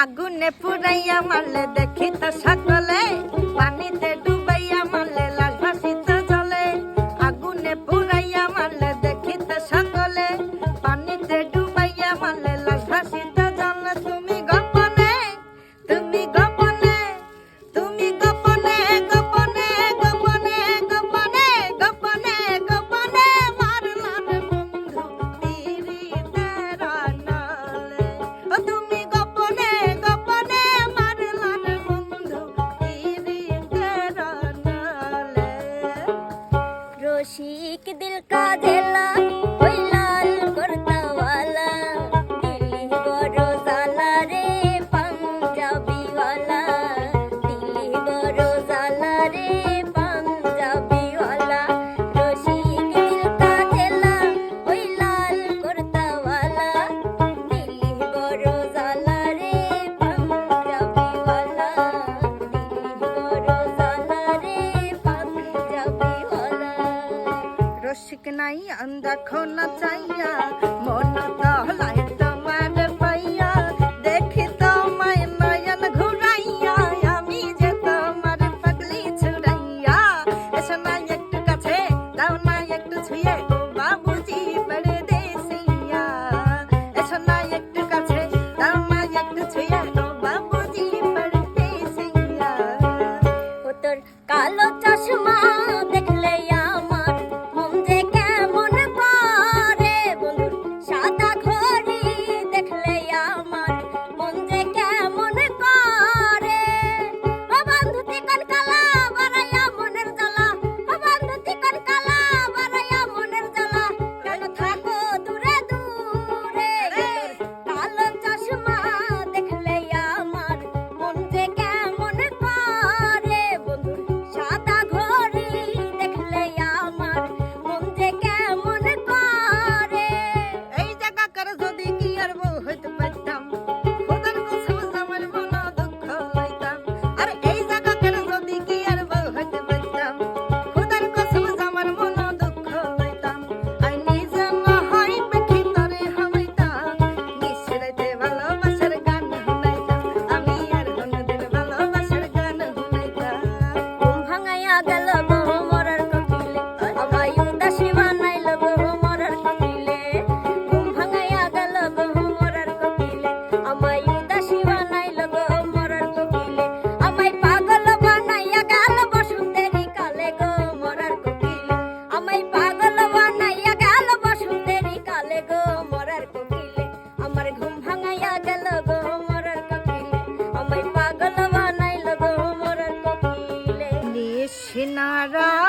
আগুনে পুরাইয়া মারলে দেখি তো সকলে পানিতে ডুবাইয়া মারলে নাই দেখো না চাইয়া মন তো Nara.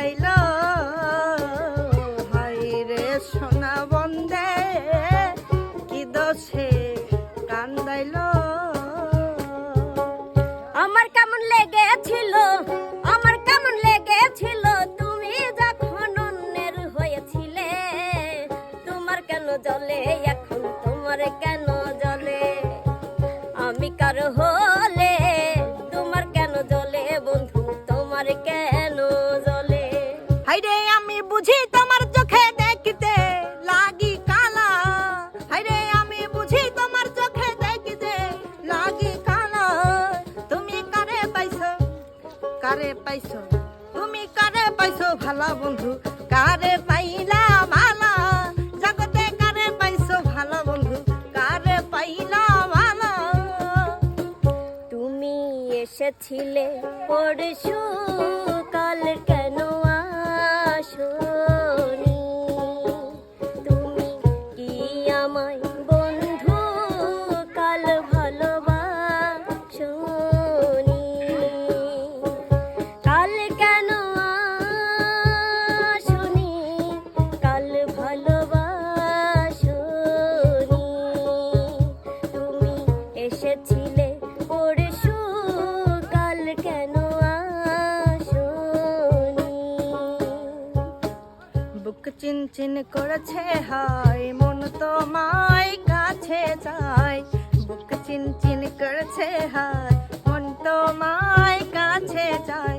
I love. তুমি ভালো বন্ধু? কারে পাইলা ভালো জগতে কারে পাইছো ভালো বন্ধু? কারে পাইলা ভালো তুমি এসেছিলে পরশু। বুক চিনচিন করেছে, হায়, মন তো তোমায় কাছে চায়। বুক চিনচিন করেছে, হায়, মন তো তোমায় কাছে চায়।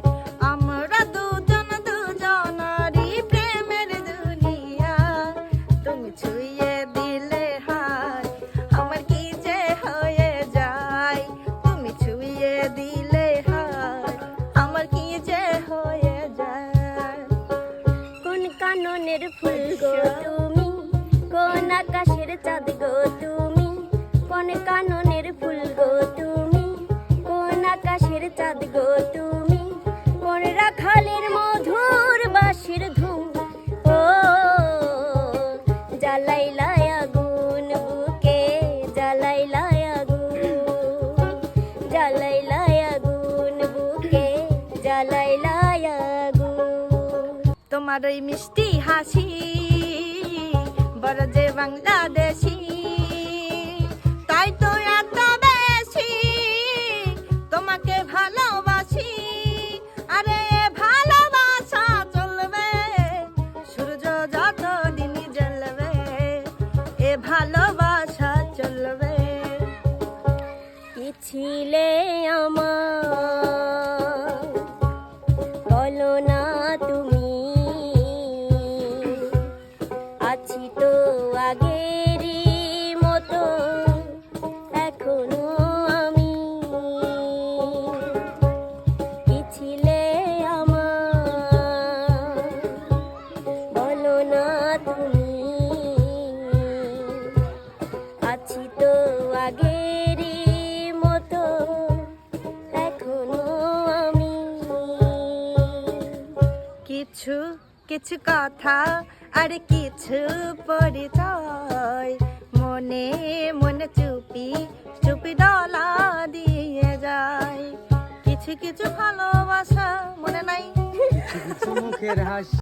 কাননের ফুল গো তুমি কোন আকাশের চাঁদ গো তুমি কোন কাননের তোমার ওই মিষ্টি হাসি। বড় যে বাংলাদেশি তুমি আছি তো আগেরই মতো এখনও আমি। কিছু কিছু কথা আর কিছু পরিচয় মনে মনে চুপি চুপি ডলা দিয়ে যায়। কিছু কিছু ভালোবাসা মনে নাই। মুখের হাসি।